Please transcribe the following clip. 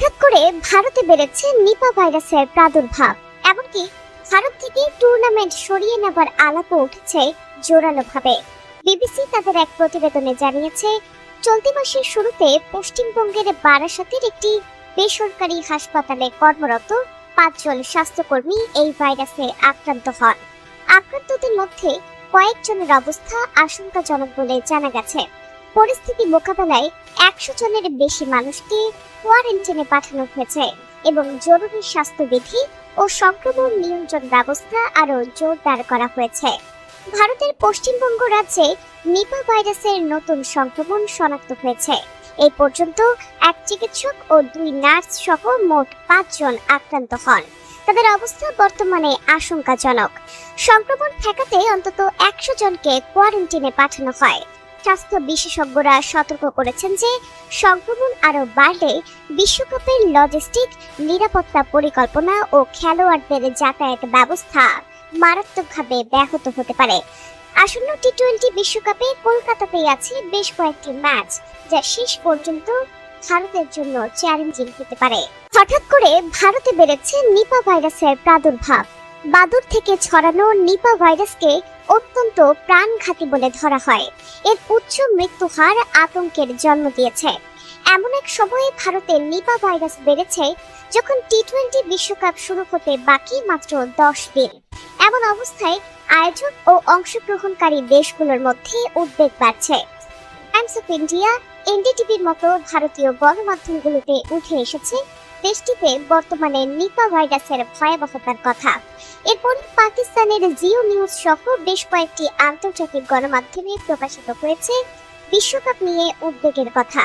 হঠাৎ করে ভারতে বেড়েছে নিপা ভাইরাসের প্রাদুর্ভাব। এমনকি ভারত থেকে টুর্নামেন্ট সরিয়ে নেবার আলাপও উঠেছে জোরালোভাবে। বিবিসি তাদের এক প্রতিবেদনে জানিয়েছে, চলতি মাসের শুরুতে পশ্চিমবঙ্গের বারাসাতের একটি বেসরকারি হাসপাতালে কর্মরত পাঁচজন স্বাস্থ্যকর্মী এই ভাইরাসে আক্রান্ত হন। আক্রান্তদের মধ্যে কয়েকজনের অবস্থা আশঙ্কাজনক বলে জানা গেছে। পরিস্থিতি মোকাবেলায় একশো জনের বেশি মানুষকে কোয়ারেন্টাইনে পাঠানো হয়েছে এবং জরুরি স্বাস্থ্যবিধি ও সংক্রমণ নিয়ন্ত্রণ ব্যবস্থা আরও জোরদার করা হয়েছে। ভারতের পশ্চিমবঙ্গ রাজ্যে নিপা ভাইরাসের নতুন সংক্রমণ শনাক্ত হয়েছে। এই পর্যন্ত এক চিকিৎসক ও দুই নার্স সহ মোট পাঁচজন আক্রান্ত হন। তাদের অবস্থা বর্তমানে আশঙ্কাজনক। সংক্রমণ ঠেকাতে অন্তত একশো জনকে কোয়ারেন্টিনে পাঠানো হয়। স্বাস্থ্য বিশেষজ্ঞরা সতর্ক করেছেন যে সংক্রমণ আরও বাড়লে বিশ্বকাপের লজিস্টিক নিরাপত্তা পরিকল্পনা ও খেলোয়াড়দের যাতায়াত ব্যবস্থা মারাত্মকভাবে ব্যাহত হতে পারে। আসন্ন টি টোয়েন্টি বিশ্বকাপে কলকাতাতেই আছে বেশ কয়েকটি ম্যাচ, যা শেষ পর্যন্ত ভারতের জন্য চ্যালেঞ্জিং হতে পারে। হঠাৎ করে ভারতে বেড়েছে নিপা ভাইরাসের প্রাদুর্ভাব। বাদুর থেকে ছড়ানো নিপা ভাইরাসকে অত্যন্ত প্রাণঘাতী বলে ধরা হয়। এর উচ্চ মৃত্যু হার আতঙ্কের জন্ম দিয়েছে। এমন এক সময়ে ভারতে নিপা ভাইরাস বেড়েছে যখন টি টোয়েন্টি বিশ্বকাপ শুরু হতে বাকি মাত্র দশ দিন। এমন অবস্থায় আয়োজক ও অংশগ্রহণকারী দেশগুলোর মধ্যে উদ্বেগ বাড়ছে। টাইমস অফ ইন্ডিয়া, এনডিটিভির মতো ভারতীয় গণমাধ্যমগুলোতে উঠে এসেছে দেশটিতে বর্তমানে নিপা ভাইরাসের ভয়াবহতার কথা। এরপর পাকিস্তানের জিও নিউজ সহ বেশ কয়েকটি আন্তর্জাতিক গণমাধ্যমে প্রকাশিত হয়েছে বিশ্বকাপ নিয়ে উদ্বেগের কথা।